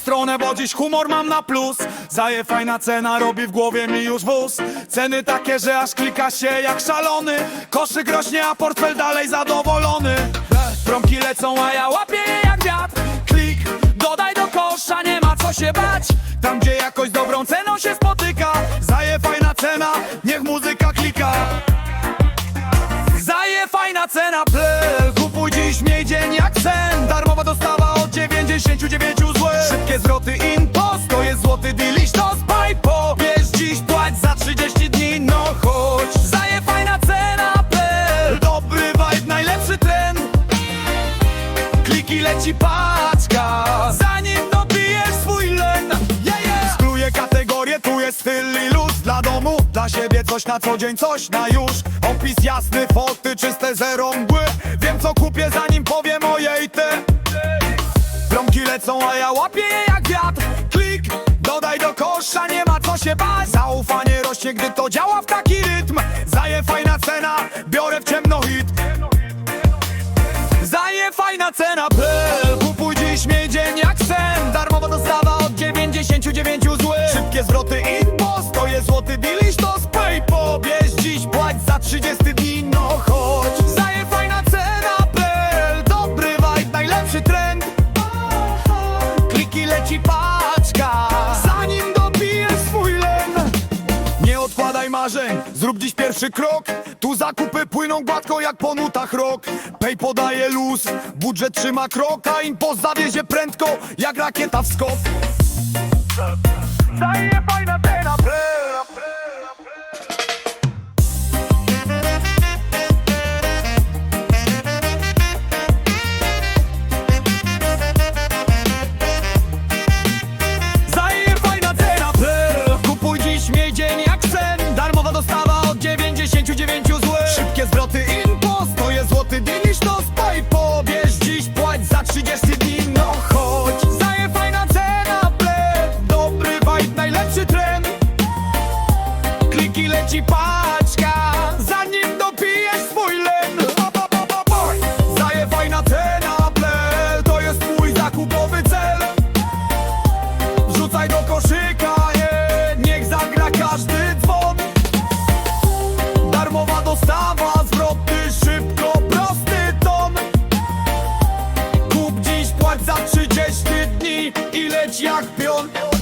dzwonę, bo dziś humor mam na plus. Zaje fajna cena, robi w głowie mi już wóz. Ceny takie, że aż klika się jak szalony. Koszyk rośnie, a portfel dalej zadowolony. Promki lecą, a ja łapię je jak wiatr. Klik, dodaj do kosza, nie ma co się bać. Tam gdzie jakoś dobrą ceną się spotyka. Zaje fajna cena, niech muzyka klika. Zaje fajna cena, plel 99 zł Szybkie zwroty impost To jest złoty deal, iść to spaj Bierz dziś, płać za 30 dni. No chodź Zaje fajna cena, plel Dobry vibe, najlepszy trend. Kliki leci paczka. Zanim dobijesz swój len yeah, yeah. Skluję kategorię, tu jest styl i luz. Dla domu, dla siebie coś na co dzień, coś na już. Opis jasny, foty, czyste zero mgły. Wiem co kupię lecą, a ja łapię je jak wiatr. Klik, dodaj do kosza, nie ma co się bać. Zaufanie rośnie, gdy to działa w taki rytm. Zaje fajna cena, biorę w ciemno hit. Zaje fajna cena, pel Kupuj dziś, miej dzień jak sen. Darmowa dostawa od 99 zł. Szybkie zwroty i post złoty deal, iż to z PayPal Bierz dziś, płać za 30 dni, no chodź marzeń, zrób dziś pierwszy krok. Tu zakupy płyną gładko jak po nutach rok. Pay podaje luz, budżet trzyma krok A impost zawiezie prędko jak rakieta w skok. Daje fajna cena, plera, ręki leci paczka Zanim dopijesz swój len Zajewaj na ten apel To jest mój zakupowy cel. Rzucaj do koszyka je Niech zagra każdy dzwon. Darmowa dostawa zwrotny Szybko prosty ton. Kup dziś, płać za 30 dni I leć jak pion.